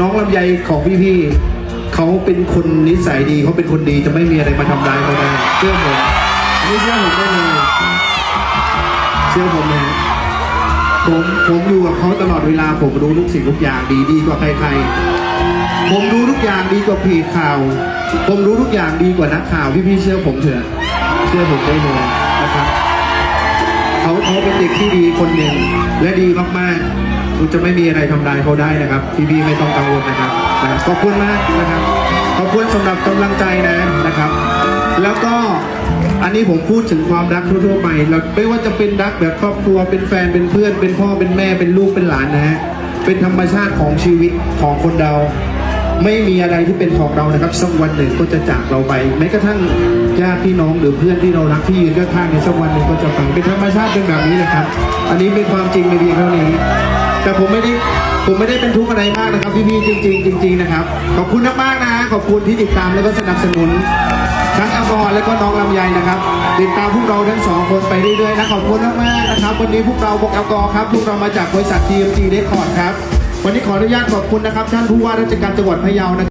น้องลำไยของพี่ๆเขาเป็นคนนิสัยดีเขาเป็นคนดีจะไม่มีอะไรมาทำร้ายเขาได้เชื่อผมอันนี้เชื่อผมได้เลยเชื่อผมนะผมผมอยู่กับเขาตลอดเวลาผมรู้ทุกสิ่งทุกอย่างดีดีกว่าใครๆ ผมรู้ทุกอย่างดีกว่าเพจข่าว ผมรู้ทุกอย่างดีกว่านักข่าวพี่ๆเชื่อผมเถอะ เชื่อผมได้เลยนะครับเขาเขาเป็นเด็กที่ดีคนหนึ่งและดีมากๆคุณ จะไม่มีอะไรทำลายเขาได้นะครับ พี่พี่ไม่ต้องกังวลนะครับนะขอบคุณมากนะครับ ขอบคุณสำหรับกำลังใจนะนะครับ แล้วก็อันนี้ผมพูดถึงความรักทั่วๆไปแล้วไม่ว่าจะเป็นรักแบบครอบครัวเป็นแฟนเป็นเพื่อน เป็นพ่อเป็นแม่เป็นลูกเป็นหลานนะฮะเป็นธรรมชาติของชีวิตของคนเราไม่มีอะไรที่เป็นของเรานะครับสักวันหนึ่งก็จะจากเราไปแม้กระทั่งญาติพี่น้องหรือเพื่อนที่เรารักที่ยืนข้างๆในสักวันหนึ่งก็จะไปเป็นธรรมชาติเป็นแบบนี้นะครับ อันนี้เป็นความจริงในเพียงเท่านี้ แต่ผมไม่ได้ผมไม่ได้เป็นทุกข์อะไรมากนะครับพี่ๆจริง ๆ จริง ๆ นะครับ ขอบคุณมากๆนะขอบคุณที่ติดตามแล้วก็สนับสนุนทั้งอมรและก็น้องลำไยนะครับ ติดตามพวกเราทั้งสองคนไปเรื่อยๆนะขอบคุณมากๆนะครับ วันนี้พวกเราบกกครับ พวกเรามาจากบริษัท TMG Record ครับ วันนี้ขออนุญาตขอบคุณนะครับ ท่านผู้ว่าราชการจังหวัดพะเยานะครับ